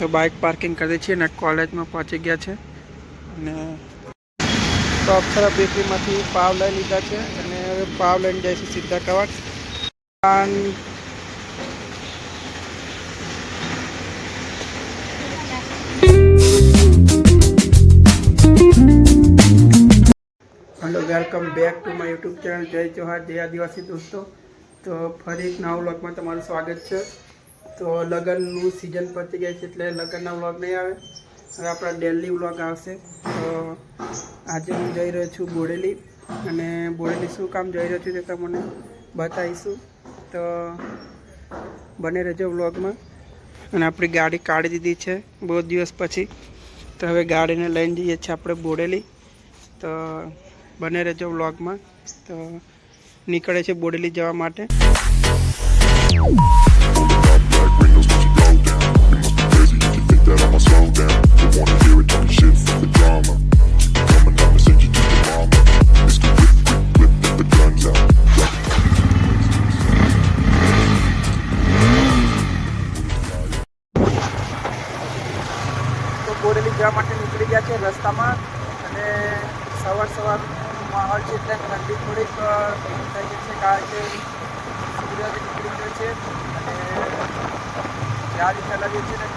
તો bike parking કરી છીએ અને કોલેજમાં પહોંચી ગયા છે. અને તો અક્ષરા બેકરીમાંથી પાવ લઈ લીધા છે અને હવે પાવ લઈને જાય છે સીધા Kavant. Hello welcome back to my YouTube channel જય જોહાર, જય આદિવાસી દોસ્તો. તો ફરી એક નવા વ્લોગમાં તમારું સ્વાગત છે. તો લગ્નનું સિઝન પતી ગઈ છે એટલે લગ્નના વ્લોગ નહીં આવે. હવે આપણા ડેલી વ્લોગ આવશે. તો આજે હું જઈ રહ્યો છું બોડેલી. અને બોડેલી શું કામ જઈ રહ્યો છું તે તમને બતાવીશું. તો બને રહેજો વ્લોગમાં અને આપણી ગાડી કાઢી દીધી છે બહુ દિવસ પછી. તો હવે ગાડીને લઈને જઈએ છીએ આપણે બોડેલી. તો બને રહેજો વ્લોગમાં તો નીકળે છે બોડેલી જવા માટે. છીએ ને જઈએ છીએ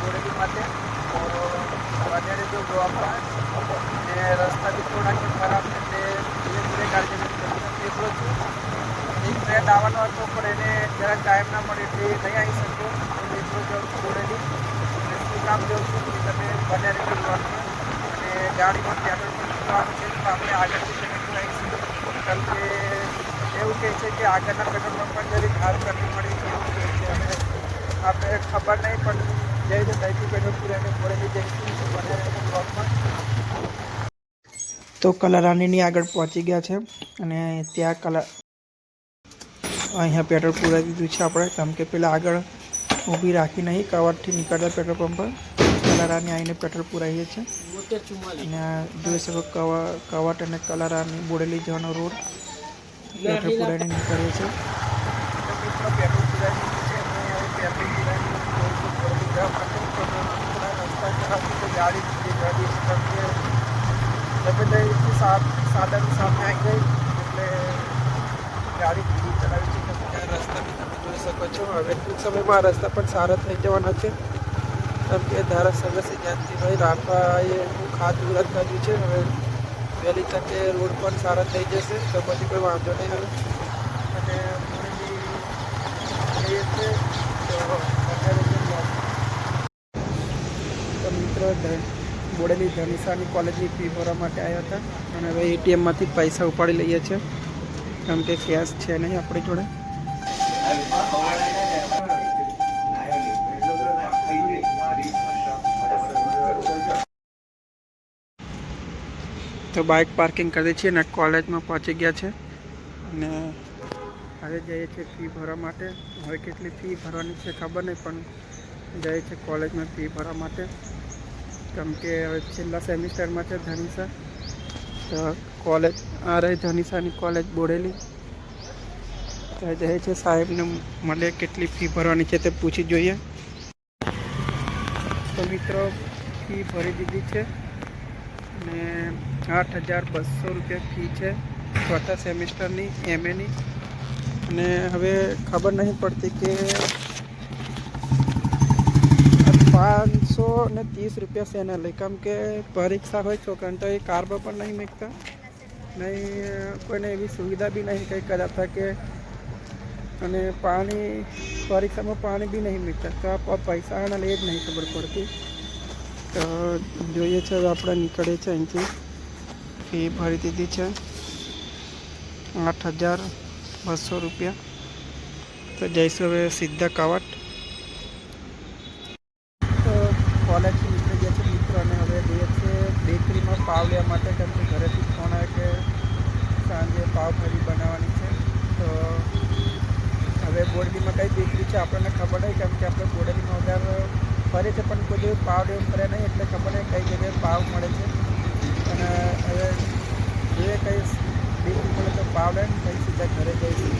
બોડેલી માટે તો વધારે જો જોવામાં અને રસ્તા બી થોડાક ખરાબ છે એટલે ધીરે ધીરે ગાડી નીકળો છું. એક ફ્રેન્ડ આવવાનો હતો, પણ એને જરાક ટાઈમ ના મળે એટલે નહીં આવી શક્યો. હું નીકળો જાઉં છું બોડેલી અને શું કામ જાઉં છું કે તમે બને રીતે અને ગાડીમાં ત્યાં પણ છે, તો આપણે આગળથી પેટ્રોલ આવીશું. કારણ કે એવું કહે છે કે આગળના પેટ્રોલ પંપ પણ જરીક ખાસ કરવી મળી એવું કહે છે. અને આપણે ખબર નહીં પણ જે તો ત્યાંથી પેટ્રોલ પૂરાઈને બોડેલી જઈશું તો રીતે કલરાનીની આગળ પહોંચી ગયા છે અને ત્યાં કલા અહીંયા પેટ્રોલ પુરાવી દીધું છે આપણે કેમ કે પેલા આગળ ઊભી રાખી નહીં કવરથી નીકળતા પેટ્રોલ પંપ પર. કલારાની આવીને પેટ્રોલ પુરાવીએ છીએ. અને જોઈ શકો કવર કવટ અને કલારાની બોડેલી જવાનો રોડ પેટ્રોલ પુરાવીને નીકળીએ છીએ પેટ્રોલ પુરાવી દીધું છે અને હવે પેટ્રોલ પુરાવીને જઈશું બોડેલી જવા માટે પણ થોડા રસ્તા ખરાબ છે તો ગાડી ગાડી છે કેમ કે ગમે ત્યાંથી સાથ સાધન સામે આવી ગઈ એટલે ગાડી ચલાવી છે રસ્તા બી તમે જોઈ શકો છો હવે ટૂંક સમયમાં રસ્તા પણ સારા થઈ જવાના છે કેમ કે ધારાસભ્ય શ્રી જયંતિભાઈ રાઠવાએ ખાસ વિરોધ કર્યું છે હવે વહેલી તકે રોડ પણ સારા થઈ જશે તો પછી કોઈ વાંધો નહીં આવે અને જઈએ છીએ તો અત્યારે જે બ્લોગ તો મિત્રો ધ- બોડેલી ધનિશાની કોલેજની ફી ભરવા માટે આવ્યા હતા. અને હવે એટીએમમાંથી પૈસા ઉપાડી લઈએ છીએ. કેમ કે કેશ છે નહીં આપણી જોડે. તો બાઇક પાર્કિંગ કરી છીએ અને કોલેજમાં પહોંચી ગયા છે. અને હવે જઈએ છીએ ફી ભરવા માટે. હવે કેટલી ફી ભરવાની છે ખબર નહીં, પણ જઈએ છીએ કોલેજમાં ફી ભરવા માટે. કેમ કે હવે છેલ્લા સેમિસ્ટરમાં છે ધનિશા તો કોલેજ, આ રહી ધનિશાની કોલેજ બોડેલી. જઈએ છે સાહેબને મળે કેટલી ફી ભરવાની છે તે પૂછી જોઈએ. તો મિત્રો, ફી ભરી દીધી છે અને આઠ હજાર બસો રૂપિયા ફી છે ચોથા સેમિસ્ટરની એમએની. અને હવે ખબર નહીં પડતી કે પાંચસો ને ત્રીસ રૂપિયા છે એના લઈ. કેમ કે પરીક્ષા હોય છોકરાને તો એ કાર્બ પણ નહીં મૂકતા. નહીં કોઈને એવી સુવિધા બી નહીં કંઈ કરાતા કે અને પાણી, પરીક્ષામાં પાણી બી નહીં મૂકતા. તો આ પૈસાના લઈ જ નહીં ખબર પડતી. તો જોઈએ છે હવે આપણે નીકળીએ છીએ અહીંથી. ફી ભરી દીધી છે. આઠ હજાર બસો રૂપિયા. તો જઈશું હવે સીધા કાવટ તો કોલેજથી નીકળી ગયા છે મિત્રો અને હવે જઈએ છીએ બેકરીમાં પાવ લેવા માટે કેમ કે ઘરેથી ફોન આવે કે સાંજે પાવભાજી બનાવવાની છે તો હવે બોડેલીમાં કઈ બેકરી છે આપણને ખબર નહીં કેમ કે આપણે બોડેલીમાં વગર ફરે છે પણ કોઈ દિવસ પાવ લેવું કરે નહીં એટલે ખબર નહીં કઈ જગ્યાએ પાવ મળે છે. અને હવે જોઈએ કઈ બેકરી મળે તો પાવ લઈને કઈ સીધા ઘરે જઈશું.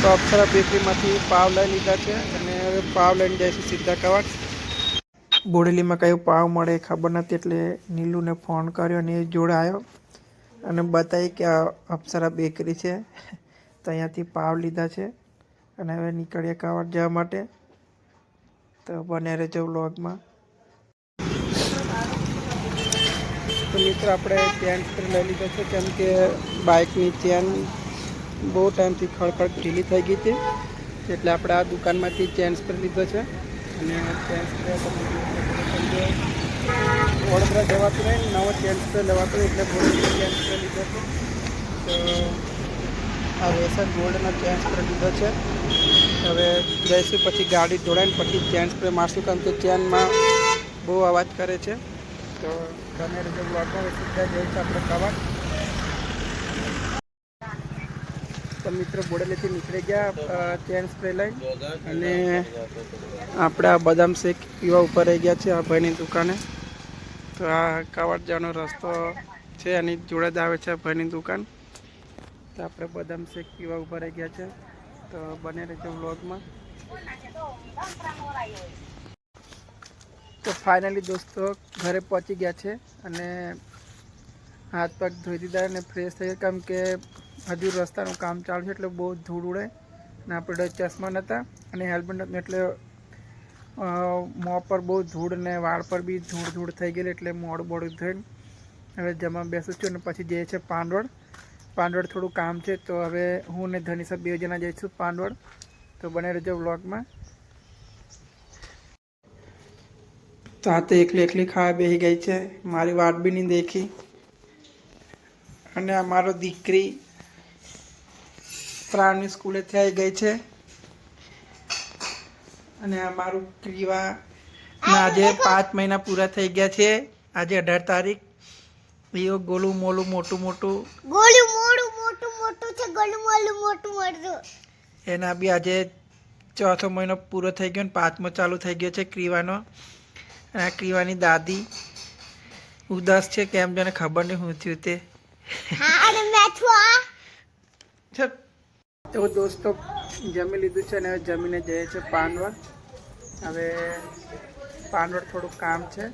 તો અક્ષરા બેકરીમાંથી પાવ લઈ લીધા છે અને હવે પાવ લઈને જઈશું સીધા કવાટ. બોડેલીમાં કયું પાવ મળે ખબર નથી એટલે નીલુને ફોન કર્યો અને એ જોડે આવ્યો અને બતાવી કે અપ્સરા બેકરી છે. તો અહીંયાથી પાવ લીધા છે. અને હવે નીકળીએ કાવડ જવા માટે. તો બને રહેજો વ્લોગમાં. તો મિત્રો, આપણે ચેન સ્પ્રે લઈ લીધો છે, કેમ કે બાઇકની ચેન બહુ ટાઈમથી ખડખડ ઢીલી થઈ ગઈ હતી. એટલે આપણે આ દુકાનમાંથી ચેન સ્પ્રે લીધો છે. અને ચેન સ્પ્રે વડોદરા જવાતું નહીં, નવો ચેન સ્પ્રે લેવાતો એટલે બહુ ચેન સ્પ્રે લીધો છે. તો આ રેસન ગોલ્ડનો ચેન સ્પ્રે લીધો છે. હવે જઈશું, પછી ગાડી જોડાઈને પછી ચેન સ્પ્રે મારશું, કારણ કે ચેનમાં બહુ અવાજ કરે છે. તો બને રીતે બ્લોગમાં સીધા જઈશું આપણે કવાટ તો મિત્રો બોડેલીથી નીકળી ગયા ચેન સ્પ્રે લઈ અને આપણા બદામ શેક પીવા ઉપર રહી ગયા છે, આ ભાઈની દુકાને. તો આ કાવડ જવાનો રસ્તો છે, એની જોડે જ આવે છે ભાઈની દુકાન. તો આપણે બદામ શેક પીવા ઊભા રહી ગયા છે. તો બને રહેજો વ્લોગમાં. તો ફાઇનલી દોસ્તો, ઘરે પહોંચી ગયા છે અને હાથ પગ ધોઈ દીધા અને ફ્રેશ થઈ ગયા. કેમ કે હજુ રસ્તાનું કામ ચાલુ છે એટલે બહુ ધૂળ ઉડે અને આપણે ચશ્મા નહોતા અને હેલ્મેટ નહોતું એટલે મોં પર બહુ ધૂળ ને વાળ પર બી ધૂળ ધૂળ થઈ ગયેલી એટલે મોડું બોડું થઈને હવે જમવા બેસું છું અને પછી જઈએ છે પાંડવડ પાંડવડ થોડું કામ છે તો હવે હું ને ધનીસા બે જણા જઈશું પાંડવડ. તો બને રહેજો વ્લોગમાં. તો આ તો એકલી એકલી ખાવા બેસી ગઈ છે. મારી વાત બી નહીં દેખી. અને આ મારો દીકરી પ્રાણની સ્કૂલેથી આવી ગઈ છે. અને આ મારું ક્રીવા ના આજે પાંચ મહિના પૂરા થઈ ગયા છે. આજે અઢાર તારીખ. એવો ગોલું મોલું મોટું મોટું. મોટું છે ગોળું મોલું મોટું મોટું એના બી આજે ચોથો મહિનો પૂરો થઈ ગયો ને પાંચમો ચાલુ થઈ ગયો છે ક્રીવાનો. અને આ ક્રીવાની દાદી ઉદાસ છે કેમ જોને ખબર નહીં હું થયું તે. તો દોસ્તો જમી લીધું છે અને હવે જમીને જઈએ છે પાનવડ. હવે પાનવડ થોડુંક કામ છે.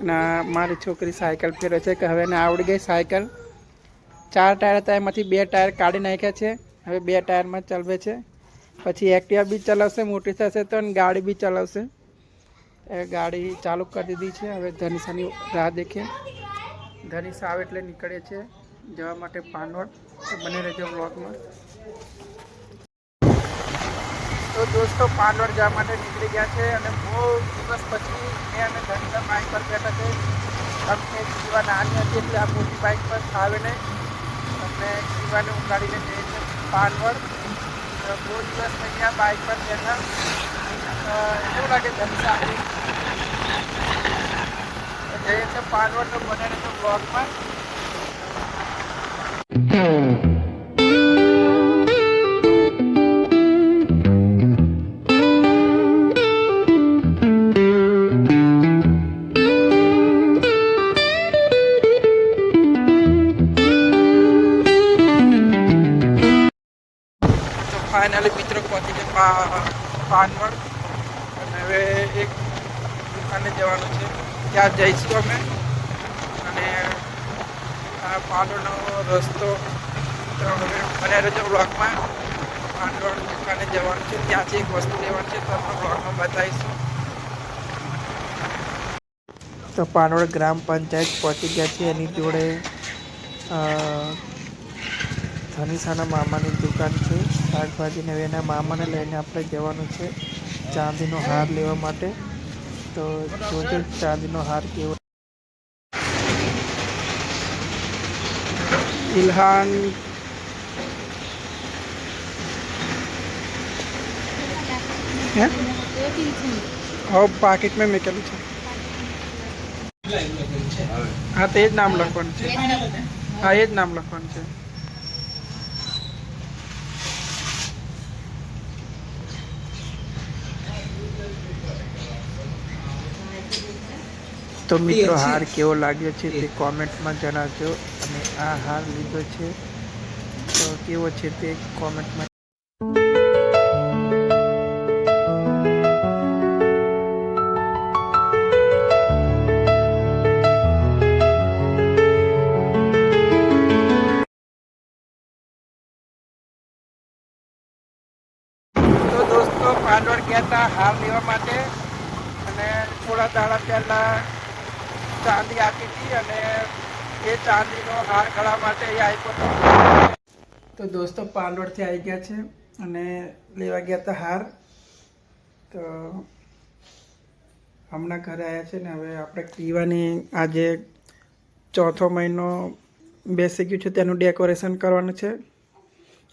અને મારી છોકરી સાયકલ ફેરવે છે કે હવે એને આવડી ગઈ સાયકલ. ચાર ટાયર હતા, એમાંથી બે ટાયર કાઢી નાખ્યા છે. હવે બે ટાયરમાં ચલાવે છે. પછી એક્ટિવા બી ચલાવશે, મોટી થશે તો ગાડી બી ચલાવશે. એ ગાડી ચાલુ કરી દીધી છે. હવે ધનિષાની રાહ દેખીએ. ધનિશ આવે એટલે નીકળે છે. જવા માટે પાનવડ. બને રહેજો બ્લોગમાં તો દોસ્તો, પાનવડ જવા માટે નીકળી ગયા છે અને બહુ દિવસ પછી મેં અને ધનિષા બાઇક પર બેઠા છે. અમને જીવા નાની હતી એટલે આ મોટી બાઇક પર આવે નહીં. અને જીવાને ઉગાડીને જઈએ છીએ પાનવડ. તો બહુ દિવસ અહીંયા બાઇક પર બેઠા. એવું લાગે તો જઈએ છે પાનવડ તો બને રહેજો બ્લોગમાં ફાઇનલી મિત્રો પહોંચી ગયા પાનવડ. અને હવે એક દુકાને જવાનું છે. ત્યાં જઈશું અમે. અને આ પાનવડનો રસ્તો તો હવે બને રહેજો બ્લોગમાં પાનવડ દુકાને જવાનું છે. ત્યાંથી એક વસ્તુ લેવાની છે, તો અમે બ્લોકમાં બતાવીશું. તો પાનવડ ગ્રામ પંચાયત પહોંચી ગયા છે એની જોડે. અ, ધનીસાના મામાની દુકાન છે. શાકભાજીને એના મામાને લઈને આપણે જવાનું છે ચાંદીનો હાર લેવા માટે. તો જોજો ચાંદીનો હાર કેવો ઇલ્હાન. હવે પાકીટમાં મેકેલું છે. હા તે જ નામ લખવાનું છે. હા એ જ નામ લખવાનું છે. તો મિત્રો હાર કેવો લાગ્યો છે તે કોમેન્ટમાં જણાવજો અને આ હાર લીધો છે. તો કેવો છે તે કોમેન્ટમાં પાંડવડ ગયા હાર લેવા માટે અને થોડા દાડા પહેલાં ચાંદી આપી હતી અને એ ચાંદીનો હાર કરવા માટે એ આવ્યો તો દોસ્તો પાંડોળથી આવી ગયા છે અને લેવા ગયા હતા હાર. તો હમણાં ઘરે આવ્યા છે ને હવે આપણે પીવાની આજે ચોથો મહિનો બેસી ગયું છે, તેનું ડેકોરેશન કરવાનું છે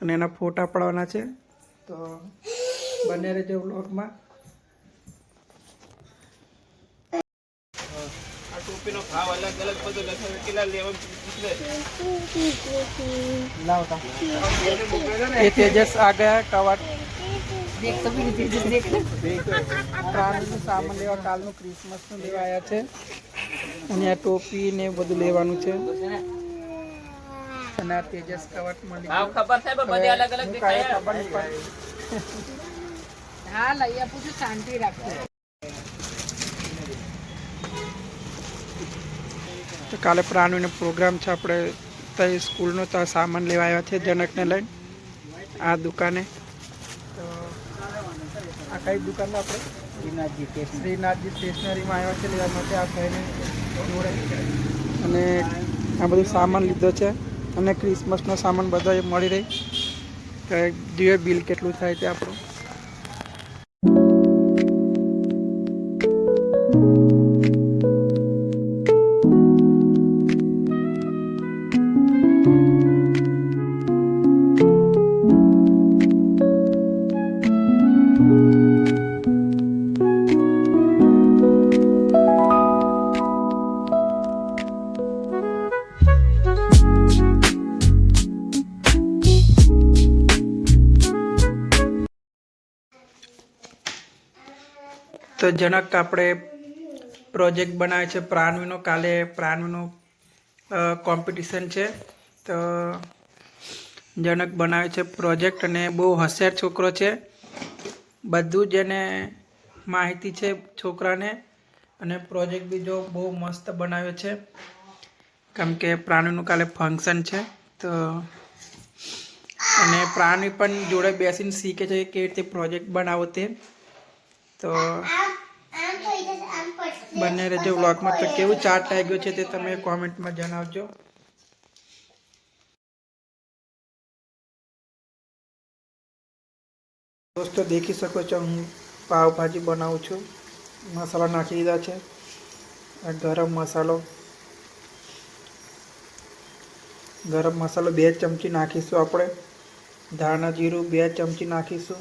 અને એના ફોટા પાડવાના છે. તો બને રહેજો બ્લોગમાં આ ભાવ અલગ અલગ બધો લખાવે કેટલા લેવા એ તેજસ આ ગયા કવાટ. પ્રાણીનું સામાન લેવા કાલનું ક્રિસમસનું લેવા આવ્યા છે. અને આ ટોપી ને બધું લેવાનું છે. અને આ તેજસ કવટ મળી ભાવ ખબર છે પણ અલગ અલગ દેખાય. ખબર નહીં હા લઈ આપું છું શાંતિ રાખજો. કાલે પ્રાણીનો પ્રોગ્રામ છે. આપણે ત્યાં સ્કૂલનો તો સામાન લેવા આવ્યા છે જનકને લઈને. આ દુકાને. તો આ કઈ દુકાન આપણે? શ્રીનાથજી શ્રીનાથજી સ્ટેશનરીમાં આવ્યા છે. લેવા માટે આ ભાઈને જોડે. અને આ બધું સામાન લીધો છે. અને ક્રિસમસનો સામાન બધા મળી રહી. કે જોઈએ બિલ કેટલું થાય તે આપણું? તો જનક આપણે પ્રોજેક્ટ બનાવે છે પ્રાણવીનો. કાલે પ્રાણવીનો કોમ્પિટિશન છે. તો જનક બનાવે છે પ્રોજેક્ટ અને બહુ હોશિયાર છોકરો છે. બધું જ એને માહિતી છે છોકરાને. અને પ્રોજેક્ટ બી જો બહુ મસ્ત બનાવ્યો છે. કેમ કે પ્રાણીનું કાલે ફંક્શન છે. તો અને પ્રાણી પણ જોડે બેસીને શીખે છે કે કેવી રીતે પ્રોજેક્ટ બનાવો તે. તો બંને રહેજો વ્લોગમાં તો કેવું ચાર્ટ લાગ્યો છે તે તમે કોમેન્ટમાં જણાવજો. દોસ્તો, દેખી શકો છો, હું પાવભાજી બનાવું છું. મસાલા નાખી દીધા છે. ગરમ મસાલો. ગરમ મસાલો બે ચમચી નાખીશું આપણે. ધાણા જીરું બે ચમચી નાખીશું.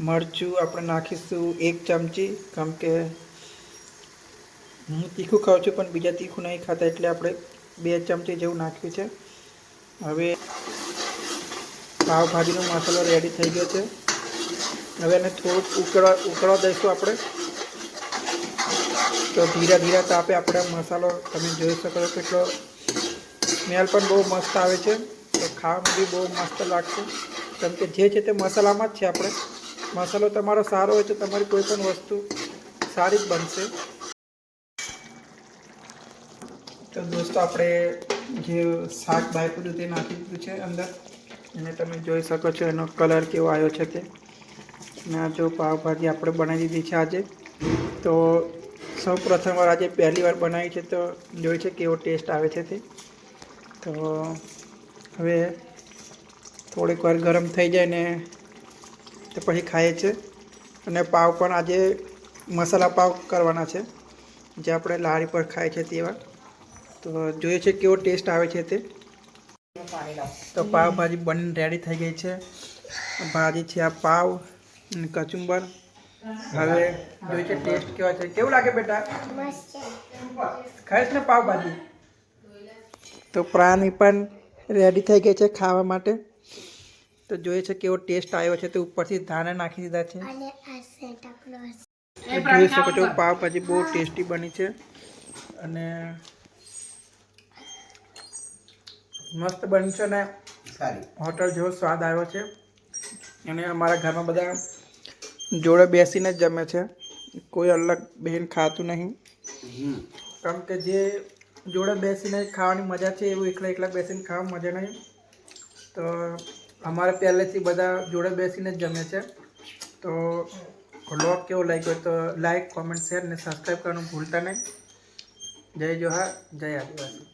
મરચું આપણે નાખીશું એક ચમચી કેમ કે હું તીખું ખાઉં છું, પણ બીજા તીખું નહીં ખાતા એટલે આપણે બે ચમચી જેવું નાખ્યું છે. હવે પાવભાજીનો મસાલો રેડી થઈ ગયો છે. હવે એને થોડુંક ઉકળવા ઉકળવા દઈશું આપણે. તો ધીરે ધીરે તાપે આપણે મસાલો તમે જોઈ શકો છો કેટલો સ્મેલ પણ બહુ મસ્ત આવે છે. તો ખાવામાં બી બહુ મસ્ત લાગશે. કેમ કે જે છે તે મસાલામાં જ છે આપણે. મસાલો તમારો સારો હોય તો તમારી કોઈ પણ વસ્તુ સારી જ બનશે. તો દોસ્તો, આપણે જે શાક બાયપું હતું તે નાખી દીધું છે અંદર. અને તમે જોઈ શકો છો એનો કલર કેવો આવ્યો છે તે. અને આ જો પાવભાજી આપણે બનાવી દીધી છે આજે. તો સૌ પ્રથમ વાર આજે પહેલી વાર બનાવી છે તો જોઈ છે કેવો ટેસ્ટ આવે છે તે. તો હવે થોડીક વાર ગરમ થઈ જાય ને તો પછી ખાઈએ છે. અને પાવ પણ આજે મસાલા પાવ કરવાના છે. જે આપણે લારી પર ખાય છે તેવા. તો જોઈએ છે કેવો ટેસ્ટ આવે છે તે. તો પાવભાજી બનીને રેડી થઈ ગઈ છે. ભાજી છે આ પાવ કચુંબર. હવે જોઈએ છે ટેસ્ટ કેવા છે. કેવું લાગે બેટા? ખાઈશ ને પાવભાજી તો પ્રાણી પણ રેડી થઈ ગઈ છે ખાવા માટે. તો જોઈએ છે કેવો ટેસ્ટ આવ્યો છે તો ઉપરથી ધાણા નાખી દીધા છે. જોઈ શકો છો પાવભાજી બહુ ટેસ્ટી બની છે. અને મસ્ત બન્યું છે ને હોટલ જેવો સ્વાદ આવ્યો છે. અને અમારા ઘરમાં બધા જોડે બેસીને જ જમે છે. કોઈ અલગ બહેન ખાતું નહીં. કેમ કે જે જોડે બેસીને ખાવાની મજા છે એવું એકલા એકલા બેસીને ખાવાની મજા નહીં. તો અમારે પહેલેથી બધા જોડે બેસીને જ જમે છે. તો વ્લોગ કેવો લાગ્યો તો લાઈક કોમેન્ટ શેર ને સબસ્ક્રાઈબ કરવાનું ભૂલતા નહીં. જય જોહાર જય આદિવાસી.